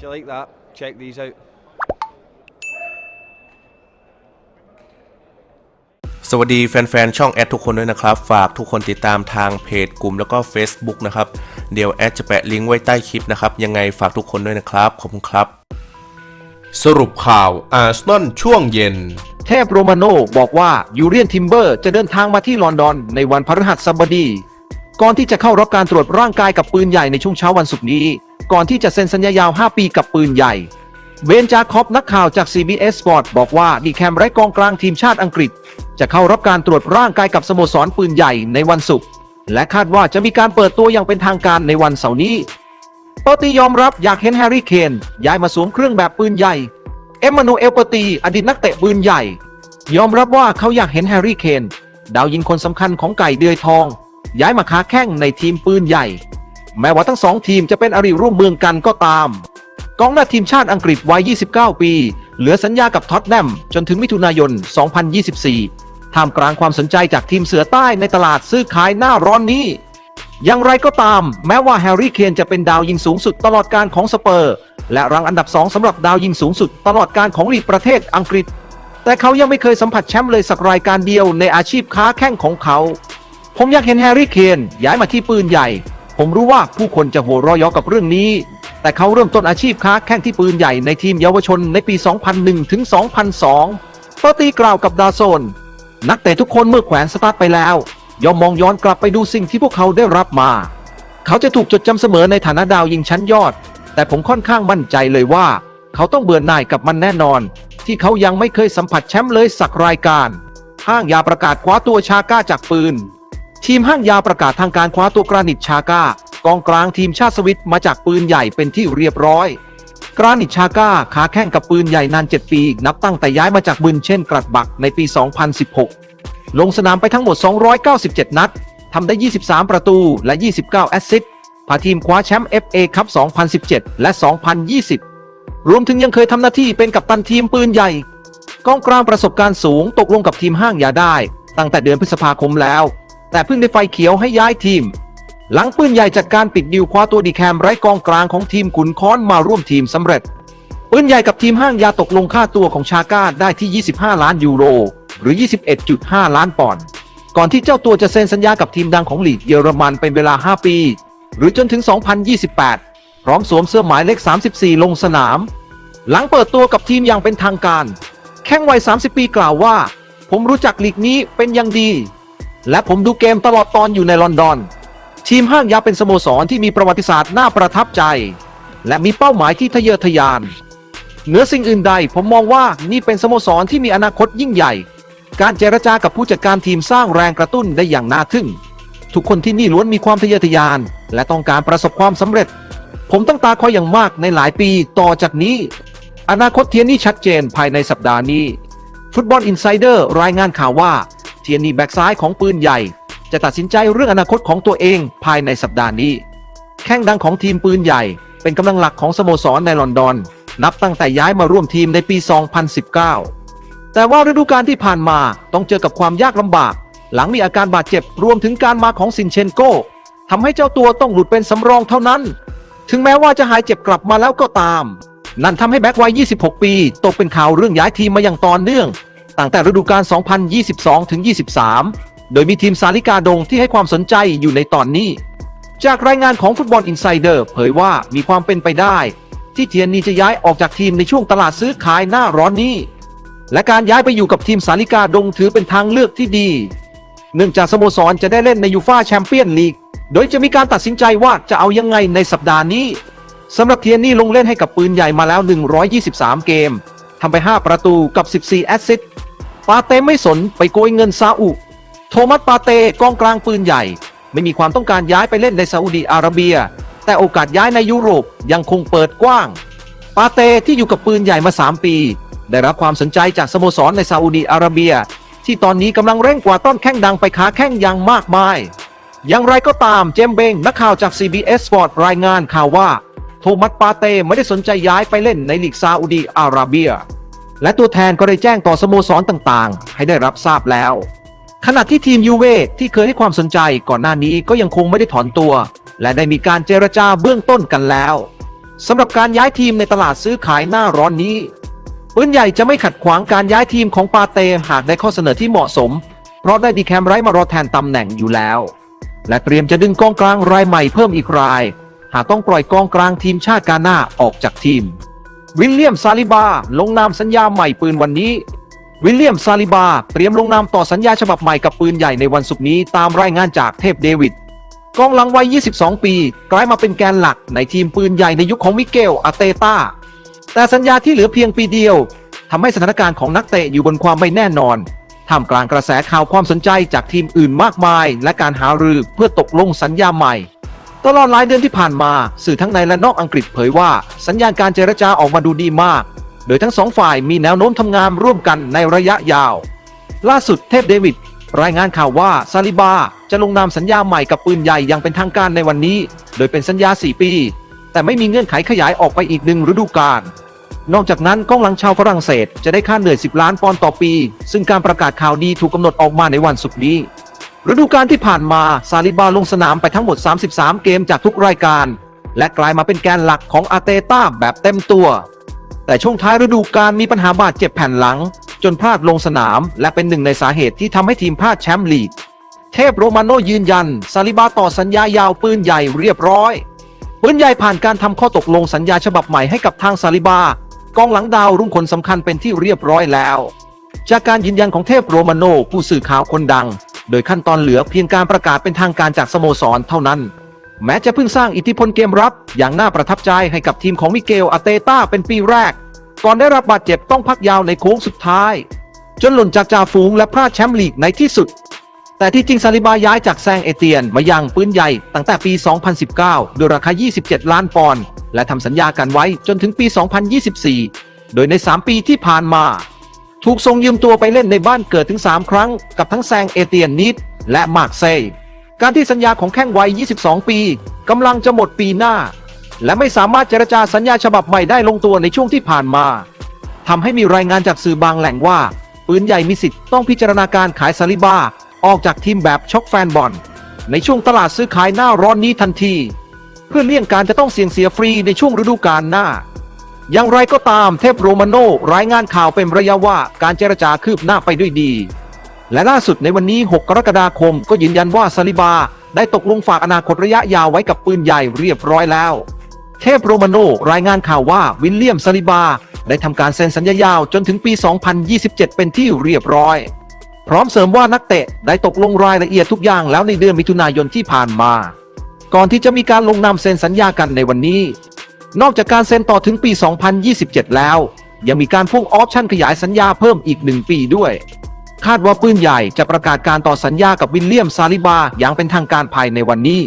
If you like that, check these out. สวัสดีแฟนๆ ช่องแอดทุกคนด้วยนะครับ ฝากทุกคนติดตามทางเพจกลุ่มแล้วก็ Facebook นะครับ เดี๋ยวแอดจะแปะลิงก์ไว้ใต้คลิปนะครับ ยังไงฝากทุกคนด้วยนะครับ ขอบคุณครับ สรุปข่าวอาร์เซนอลช่วงเย็น เทพโรมาโนบอกว่ายูเรียนทิมเบอร์จะเดินทางมาที่ลอนดอนในวันพฤหัสบดี ก่อนที่จะเข้ารับการตรวจร่างกายกับปืนใหญ่ในช่วงเช้าวันศุกร์นี้ ก่อนที่จะเซ็นสัญญายาว 5 ปีกับปืนใหญ่ เวนจาคอบนักข่าวจาก CBS Sport บอกว่าดีแคมไร้กองกลางทีมชาติอังกฤษ จะเข้ารับการตรวจร่างกายกับสโมสรปืนใหญ่ในวันศุกร์และคาดว่าจะมีการเปิดตัวอย่างเป็นทางการในวันเสาร์นี้ปอตียอมรับอยากเห็นแฮร์รี่เคนย้ายมาสวมเครื่องแบบปืนใหญ่ เอ็มมานูเอลปอตีอดีตนักเตะปืนใหญ่ ยอมรับว่าเขาอยากเห็นแฮร์รี่เคนดาวยิงคนสำคัญของไก่เดือยทอง ย้ายมาค้าแข้งในทีมปืนใหญ่ แม้ว่าทั้งสองทีมจะเป็นอริร่วมเมืองกันก็ตาม กองหน้าทีมชาติอังกฤษวัย 29 ปี เหลือสัญญากับท็อตแนมจนถึงมิถุนายน 2024 ท่ามกลางความสนใจจากทีมเสือใต้ในตลาดซื้อขายหน้าร้อนนี้ อย่างไรก็ตาม แม้ว่าแฮร์รี่เคนจะเป็นดาวยิงสูงสุดตลอดการของสเปอร์ และรังอันดับ2สำหรับดาวยิงสูงสุดตลอดการของลีกประเทศอังกฤษ แต่เขายังไม่เคยสัมผัสแชมป์เลยสักรายการเดียวในอาชีพค้าแข้งของเขา ผมอยากเห็นแฮร์รี่เคนย้ายมาที่ปืนใหญ่ ผมรู้ว่าผู้คนจะหัวเราะเยาะกับเรื่องนี้ แต่เขาเริ่มต้นอาชีพค้าแข้งที่ปืนใหญ่ในทีมเยาวชนในปี 2001 ถึง 2002ปอร์ตีกล่าวกับดาโซน นักเตะทุกคนเมื่อแขวนสตาร์ทไปแล้วย่อมมองย้อนกลับไปดูสิ่งที่พวกเขาได้รับมา เขาจะถูกจดจำเสมอในฐานะดาวยิงชั้นยอด แต่ผมค่อนข้างมั่นใจเลยว่า เขาต้องเบื่อหน่ายกับมันแน่นอน ที่เขายังไม่เคยสัมผัสแชมป์เลยสักรายการห้างยาประกาศคว้าตัวชาก้าจากปืน ทีมห้างยาประกาศทางการคว้าตัวกรานิตชาก้ากองกลางทีมชาติสวิตมาจากปืนใหญ่เป็นที่เรียบร้อย กรานิตชาก้าขาแข่งกับปืนใหญ่นาน 7 ปี นับตั้งแต่ย้ายมาจากบึนเช่นกรัดบักในปี 2016 ลงสนามไปทั้งหมด 297 นัดทำได้ 23 ประตูและ 29 แอสซิสต์พาทีมคว้าแชมป์ FA คัพ 2017 และ 2020 รวมถึงยังเคยทำหน้าที่เป็นกัปตันทีมปืนใหญ่กองกลางประสบการณ์สูงตกลงกับทีมห้างยาได้ ตั้งแต่เดือนพฤษภาคมแล้ว แต่เพิ่งได้ไฟเขียวให้ย้ายทีม หลังปืนใหญ่จัดการปิดดิวคว้าตัวดีแคมไร้กองกลางของทีมขุนค้อนมาร่วมทีมสำเร็จ ปืนใหญ่กับทีมห้างยาตกลงค่าตัวของชาก้าได้ที่ 25 ล้านยูโร หรือ 21.5 ล้านปอนด์ก่อนที่เจ้าตัวจะเซ็นสัญญากับทีมดังของลีกเยอรมันเป็นเวลา 5 ปี หรือจนถึง 2028 พร้อมสวมเสื้อหมายเลข 34 ลงสนาม หลังเปิดตัวกับทีมอย่างเป็นทางการ แข้งวัย 30 ปีกล่าวว่า ผมรู้จักลีกนี้เป็นอย่างดี และผมดูเกมตลอดตอนอยู่ในลอนดอน ทีมห้างยาเป็นสโมสรที่มีประวัติศาสตร์น่าประทับใจ และมีเป้าหมายที่ทะเยอทะยาน เหนือสิ่งอื่นใดผมมองว่านี่เป็นสโมสรที่มีอนาคตยิ่งใหญ่ การเจรจากับผู้จัดการทีมสร้างแรงกระตุ้นได้อย่างน่าทึ่ง ทุกคนที่นี่ล้วนมีความทะเยอทะยาน และต้องการประสบความสำเร็จ ผมตั้งตาคอยอย่างมากในหลายปีต่อจากนี้ อนาคตเทียนนี่ชัดเจนภายในสัปดาห์นี้ ฟุตบอลอินไซเดอร์รายงานข่าวว่า ทียนนีแบ็กซ้ายของปืนใหญ่ จะตัดสินใจเรื่องอนาคตของตัวเองภายในสัปดาห์นี้ แข้งดังของทีมปืนใหญ่ เป็นกำลังหลักของสโมสรในลอนดอน นับตั้งแต่ย้ายมาร่วมทีมในปี 2019 แต่ว่าฤดูกาลที่ผ่านมาต้องเจอกับความยากลำบาก หลังมีอาการบาดเจ็บรวมถึงการมาของซินเชนโกทำให้เจ้าตัวต้องหลุดเป็นสำรองเท่านั้น ถึงแม้ว่าจะหายเจ็บกลับมาแล้วก็ตาม นั่นทำให้แบ็กวัย 26 ปี ตกเป็นข่าวเรื่องย้ายทีมมาอย่างต่อเนื่อง ตั้งแต่ฤดูกาล 2022-23 โดยมีทีมสาลิกาดงที่ให้ความสนใจอยู่ในตอนนี้ จากรายงานของฟุตบอลอินไซเดอร์เผยว่ามีความเป็นไปได้ ที่เทียนนีจะย้ายออกจากทีมในช่วงตลาดซื้อขายหน้าร้อนนี้ และการย้ายไปอยู่กับทีมสาลิกาดงถือเป็นทางเลือกที่ดี เนื่องจากสโมสรจะได้เล่นในยูฟ่าแชมเปี้ยนลีกโดยจะมีการตัดสินใจว่าจะเอายังไงในสัปดาห์นี้สำหรับเทียนนี่ลงเล่นให้กับปืนใหญ่มาแล้ว 123 เกม ทำไป 5 ประตูกับ 14 แอสซิสต์ ปาเต้ไม่สนไปโกยเงินซาอุโทมัสปาเต้กองกลางปืนใหญ่ ไม่มีความต้องการย้ายไปเล่นในซาอุดีอาระเบีย แต่โอกาสย้ายในยุโรปยังคงเปิดกว้าง ปาเต้ที่อยู่กับปืนใหญ่มา 3 ปี ได้รับความสนใจจากสโมสรในซาอุดีอาระเบีย ที่ตอนนี้กำลังเร่งกว่าต้อนแข้งดังไปขาแข้งอย่างมากมาย อย่างไรก็ตามเจมเบงนักข่าวจาก CBS Sport รายงานข่าวว่า โทมัสปาเต้ไม่ได้สนใจย้ายไปเล่นในลีกซาอุดีอาระเบีย และตัวแทนก็ได้แจ้งต่อสโมสรต่างๆ ให้ได้รับทราบแล้ว ขณะที่ทีมยูเว่ที่เคยให้ความสนใจก่อนหน้านี้ก็ยังคงไม่ได้ถอนตัว และได้มีการเจรจาเบื้องต้นกันแล้วสำหรับการย้ายทีมในตลาดซื้อขายหน้าร้อนนี้ปืนใหญ่จะไม่ขัดขวางการย้ายทีมของปาเตหากได้ข้อเสนอที่เหมาะสม เพราะได้ดีแคมไรท์มารอแทนตำแหน่งอยู่แล้ว และเตรียมจะดึงกองกลางรายใหม่เพิ่มอีกราย หากต้องปล่อยกองกลางทีมชาติกาหน้าออกจากทีม วิลเลียมซาลิบา ลงนามสัญญาใหม่ปืนวันนี้ วิลเลียมซาลิบา เตรียมลงนามต่อสัญญาฉบับใหม่กับปืนใหญ่ในวันศุกร์นี้ตามรายงานจากเทพเดวิดกองหลังวัย 22 ปี กลายมาเป็นแกนหลักในทีมปืนใหญ่ในยุคของมิเกลอาเตตาแต่สัญญาที่เหลือเพียงปีเดียวทำให้สถานการณ์ของนักเตะอยู่บนความไม่แน่นอนท่ามกลางกระแสข่าวความสนใจจากทีมอื่นมากมาย และการหารือเพื่อตกลงสัญญาใหม่ ตลอดหลายเดือนที่ผ่านมา สื่อทั้งในและนอกอังกฤษเผยว่า สัญญาณการเจรจาออกมาดูดีมาก โดยทั้งสองฝ่ายมีแนวโน้มทำงานร่วมกันในระยะยาว ล่าสุดเทพเดวิดรายงานข่าวว่าซาลิบาจะลงนามสัญญาใหม่กับปืนใหญ่อย่างเป็นทางการในวันนี้ โดยเป็นสัญญา 4 ปี แต่ไม่มีเงื่อนไขขยายออกไปอีกหนึ่งฤดูกาลนอกจากนั้นกองหลังชาวฝรั่งเศสจะได้ค่าเหนื่อย 10 ล้านปอนด์ต่อปี ซึ่งการประกาศข่าวดีถูกกำหนดออกมาในวันศุกร์นี้ ฤดูกาลที่ผ่านมาซาลิบาลงสนามไปทั้งหมด 33 เกมจากทุกรายการ และกลายมาเป็นแกนหลักของอาเตต้าแบบเต็มตัว แต่ช่วงท้ายฤดูกาลมีปัญหาบาดเจ็บแผ่นหลัง จนพลาดลงสนาม และเป็นหนึ่งในสาเหตุที่ทำให้ทีมพลาดแชมป์ลีก เทพโรมาโนยืนยันซาลิบาต่อสัญญายาวปืนใหญ่เรียบร้อยปืนใหญ่ผ่านการทำข้อตกลงสัญญาฉบับใหม่ให้กับทางซาลิบากองหลังดาวรุ่งคนสำคัญเป็นที่เรียบร้อยแล้ว จากการยืนยันของเทพโรมาโนผู้สื่อข่าวคนดัง โดยขั้นตอนเหลือเพียงการประกาศเป็นทางการจากสโมสรเท่านั้น แม้จะเพิ่งสร้างอิทธิพลเกมรับ อย่างน่าประทับใจให้กับทีมของมิเกลอาเตต้าเป็นปีแรก ก่อนได้รับบาดเจ็บต้องพักยาวในโค้งสุดท้าย จนหล่นจากจ่าฝูงและพลาดแชมป์ลีกในที่สุด แต่ที่จริงซาลิบาย้ายจากแซงเอเตียนมายังปืนใหญ่ตั้งแต่ปี 2019 โดยราคา 27 ล้านปอนด์และทำสัญญากันไว้จนถึงปี 2024 โดยใน 3 ปีที่ผ่านมา ถูกส่งยืมตัวไปเล่นในบ้านเกิดถึง 3 ครั้ง กับทั้งแซงเอเตียนนิดและมาร์กเซย์การที่สัญญาของแข้งวัย 22 ปีกำลังจะหมดปีหน้า และไม่สามารถเจรจาสัญญาฉบับใหม่ได้ลงตัวในช่วงที่ผ่านมาทำให้มีรายงานจากสื่อบางแหล่งว่า ปืนใหญ่มีสิทธิ์ต้องพิจารณาการขายซาลิบาออกจากทีมแบบช็อกแฟนบอล ในช่วงตลาดซื้อขายหน้าร้อนนี้ทันที เพื่อเลี่ยงการจะต้องเสี่ยงเสียฟรีในช่วงฤดูกาลหน้า อย่างไรก็ตามเทพโรมาโนรายงานข่าวเป็นระยะว่าการเจรจาคืบหน้าไปด้วยดี และล่าสุดในวันนี้ 6 กรกฎาคมก็ยืนยันว่าซาลิบา ได้ตกลงฝากอนาคตระยะยาวไว้กับปืนใหญ่เรียบร้อยแล้ว เทพโรมาโนรายงานข่าวว่าวิลเลียมซาลิบา ได้ทำการเซ็นสัญญายาวจนถึงปี 2027 เป็นที่เรียบร้อย พร้อมเสริมว่านักเตะได้ตกลงรายละเอียดทุกอย่างแล้วในเดือนมิถุนายนที่ผ่านมา ก่อนที่จะมีการลงนามเซ็นสัญญากันในวันนี้ นอกจากการเซ็นต่อถึงปี 2027 แล้ว ยังมีการฟุ้งออปชั่นขยายสัญญาเพิ่มอีกหนึ่งปีด้วย คาดว่าปืนใหญ่จะประกาศการต่อสัญญากับวิลเลียมซาลิบาอย่างเป็นทางการภายในวันนี้